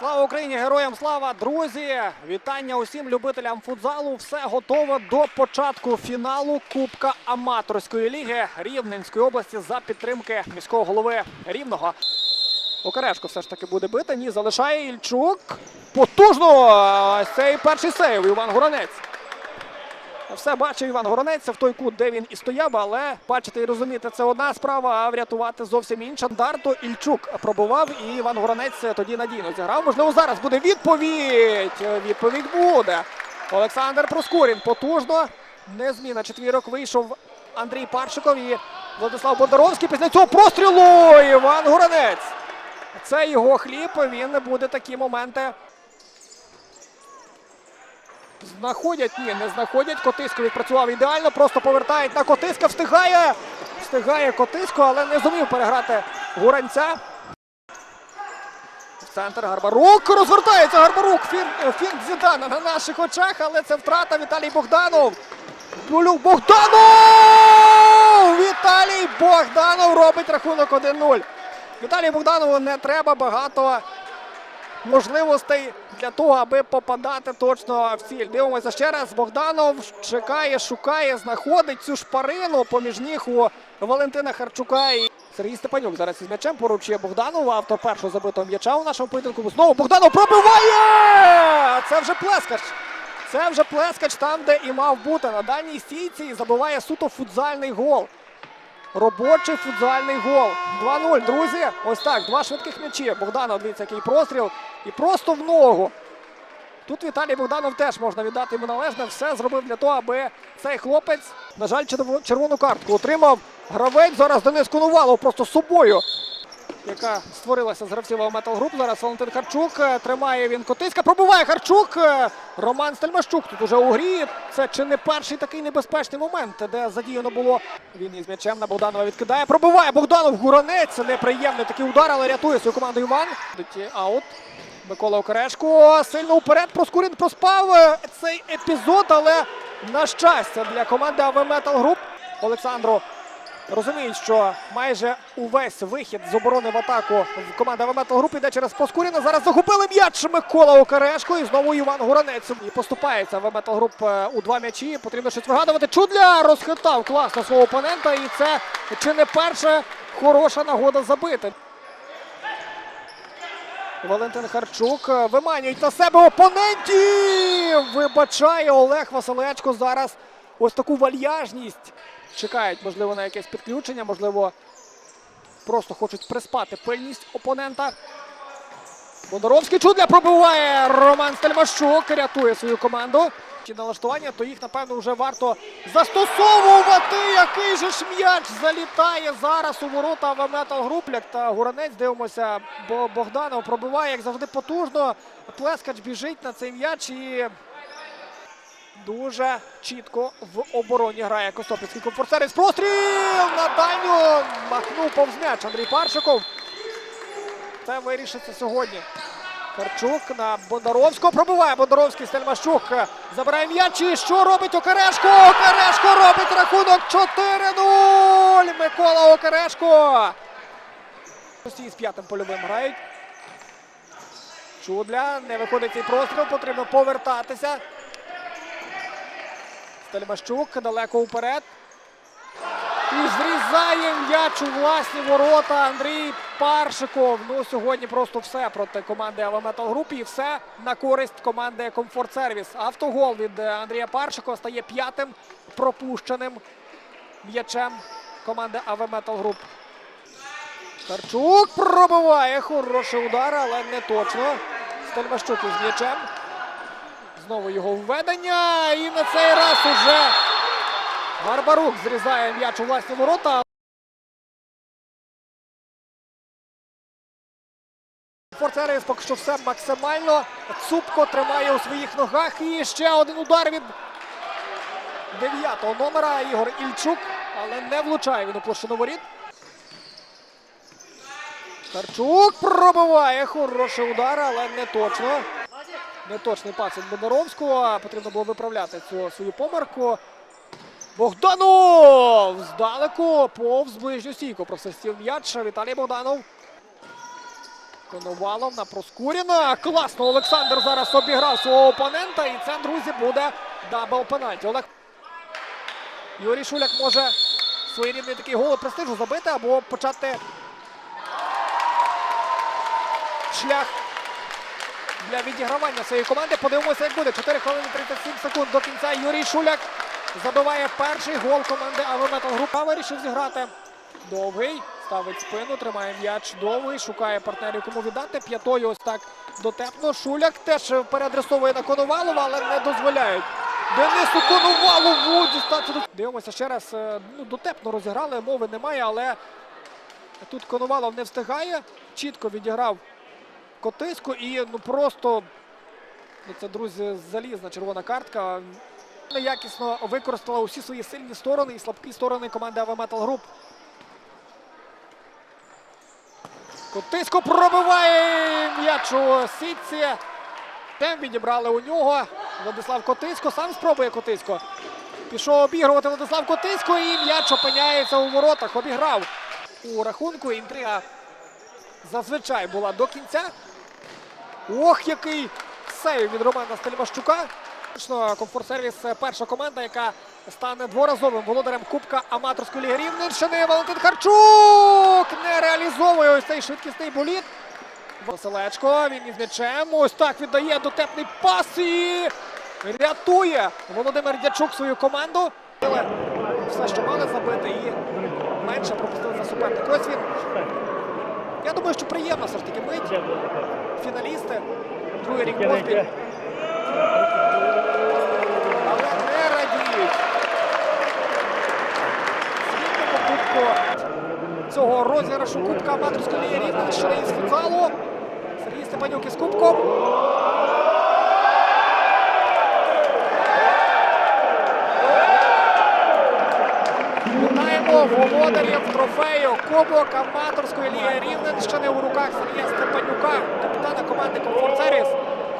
Слава Україні! Героям слава! Друзі! Вітання усім любителям футзалу. Все готово до початку фіналу Кубка аматорської ліги Рівненської області за підтримки міського голови Рівного. Окарешко все ж таки буде бити. Ні, залишає Ільчук. Потужно! Цей перший сейв Іван Горонець. Все бачив Іван Горонець в той кут, де він і стояв, але бачити і розуміти, це одна справа, а врятувати зовсім інша. Дарто Ільчук пробував, і Іван Горонець тоді надійно зіграв. Можливо, зараз буде відповідь. Відповідь буде. Олександр Проскурін потужно. Не зміна четвірок вийшов Андрій Паршиков і Владислав Бондаровський. Після цього пострілу Іван Горонець. Це його хліб. Він буде такі моменти Знаходять, ні, не знаходять. Котисько відпрацював ідеально, просто повертають на Котиська, встигає. Встигає Котисько, але не зумів переграти Гуранця. В центр Гарбарук. Розвертається Гарбарук. Фін, фінт Зідана на наших очах, але це втрата Віталій Богданов. Булюк Богданов! Віталій Богданов робить рахунок 1-0. Віталію Богданову не треба багато можливостей для того, аби попадати точно в ціль. Дивимося ще раз. Богданов чекає, шукає, знаходить цю шпарину поміж ніг у Валентина Харчука. І Сергій Степанюк зараз із м'ячем поручує Богданову, автор першого забитого м'яча у нашому поєдинку. Знову Богданов пробиває! Це вже плескач. Це вже плескач там, де і мав бути. На дальній стійці забиває суто футзальний гол. Робочий футзальний гол. 2-0, друзі. Ось так, два швидких м'ячі. Богданов, дивіться, який простріл. І просто в ногу. Тут Віталій Богданов теж можна віддати йому належне. Все зробив для того, аби цей хлопець, на жаль, черво- червону картку отримав. Гравець зараз Денис Конувалов просто собою, яка створилася з гравців Метал Груп. Зараз Валентин Харчук е, тримає він Котиська. Пробиває Харчук. Е, Роман Стельмащук тут уже у грі. Це чи не перший такий небезпечний момент, де задіяно було. Він із м'ячем на Богданова відкидає. Пробиває Богданов Гуранець. Неприємний такий удар, але рятує свою команду Іван. Аут. Микола Окарешко сильно вперед. Проскурін проспав е, цей епізод, але на щастя для команди АВ Метал Груп Олександру розуміють, що майже увесь вихід з оборони в атаку в команди АВ Метал Груп іде через Проскуріна. Зараз захопили м'яч Микола Окарешко і знову Іван Гуранець. І поступається АВ Метал Груп е, у два м'ячі. Потрібно щось вигадувати. Чудля розхитав класно свого опонента, і це чи не перша хороша нагода забити. Валентин Харчук е, виманюють на себе опонентів. Вибачає Олег Василечко зараз ось таку вальяжність. Чекають, можливо, на якесь підключення, можливо, просто хочуть приспати пильність опонента. Бондаровський чудля пробиває Роман Стельмащук, рятує свою команду. Ті налаштування, то їх, напевно, вже варто застосовувати. Який же ж м'яч залітає зараз у ворота Метал Групляк та Гуранець. Дивимося, бо Богданов пробиває, як завжди, потужно. Плескач біжить на цей м'яч і дуже чітко в обороні грає Костопільський комфорсервіс. Простріл на дальню махнув повз м'яч Андрій Паршиков. Це вирішиться сьогодні. Карчук на Бондаровського пробиває Бондаровський Стельмащук. Забирає м'яч. І що робить Окарешко? Окарешко робить рахунок 4-0. Микола Окарешко. Всі з п'ятим польовим грають. Чудля. Не виходить цей простріл. Потрібно повертатися. Стельмащук далеко вперед. І зрізає м'яч у власні ворота Андрій Паршиков. Ну сьогодні просто все проти команди Метал Груп і все на користь команди Комфорт Сервіс. Автогол від Андрія Паршикова стає п'ятим пропущеним м'ячем команди Метал Груп. Карчук пробиває. Хороший удар, але не точно. Стельмащук із м'ячем. Знову його введення. І на цей раз уже Гарбарук зрізає м'яч у власні ворота. Форцерис поки що все максимально. Цупко тримає у своїх ногах. І ще один удар від дев'ятого номера Ігор Ільчук. Але не влучає він у площину воріт. Карчук пробиває. Хороший удар, але не точно. Неточний пас від Бондаровського. Потрібно було виправляти цю свою помилку. Богданов! Здалеку повз ближню стійку просистів м'яч. Віталій Богданов. Коновалов на Проскуріна. Класно Олександр зараз обіграв свого опонента. І це, друзі, буде дабл пенальті. Олег Юрій Шуляк може своєрідний такий гол престижу забити або почати шлях для відігравання своєї команди. Подивимося, як буде. 4 хвилини 37 секунд до кінця. Юрій Шуляк забиває перший гол команди Авеметал Група. Вирішив зіграти. Довгий ставить спину, тримає м'яч довгий, шукає партнерів, кому віддати. П'ятою ось так дотепно. Шуляк теж переадресовує на Коновалова, але не дозволяють. Денису Коновалову дістати. Дивимося ще раз. е, Ну, дотепно розіграли, мови немає, але тут Коновалов не встигає. Чітко відіграв Котисько і ну просто ну, це, друзі, залізна червона картка. Якісно використала усі свої сильні сторони і слабкі сторони команди AV Metal Group. Котисько пробиває м'яч у сітці. Темп відібрали у нього. Владислав Котисько сам спробує Котисько. Пішов обігрувати Владислав Котисько і м'яч опиняється у воротах. Обіграв у рахунку. Інтрига зазвичай була до кінця. Ох, який сейв від Романа Стельмащука. Точно, комфорт-сервіс е, перша команда, яка стане дворазовим володарем Кубка аматорської ліги Рівненщини. Валентин Харчук не реалізовує ось цей швидкісний боліт. Василечко, він із м'ячем. Ось так віддає дотепний пас і рятує Володимир Дячук свою команду. Все, що мали забити, і менше пропустили за суперника. Ось він. Я думаю, що приємно все ж таки мить. Фіналісти. Другий рік поспіль. Але не радіють. Світлому кубку цього розіграшу Кубка аматорської ліги Рівненщини із футзалу. Сергій Степанюк із Кубком. Вітаємо володарів трофею Кубок аматорської ліги Рівненщини у руках Сергія Степанюка, капітана команди Комфорт Сервіс.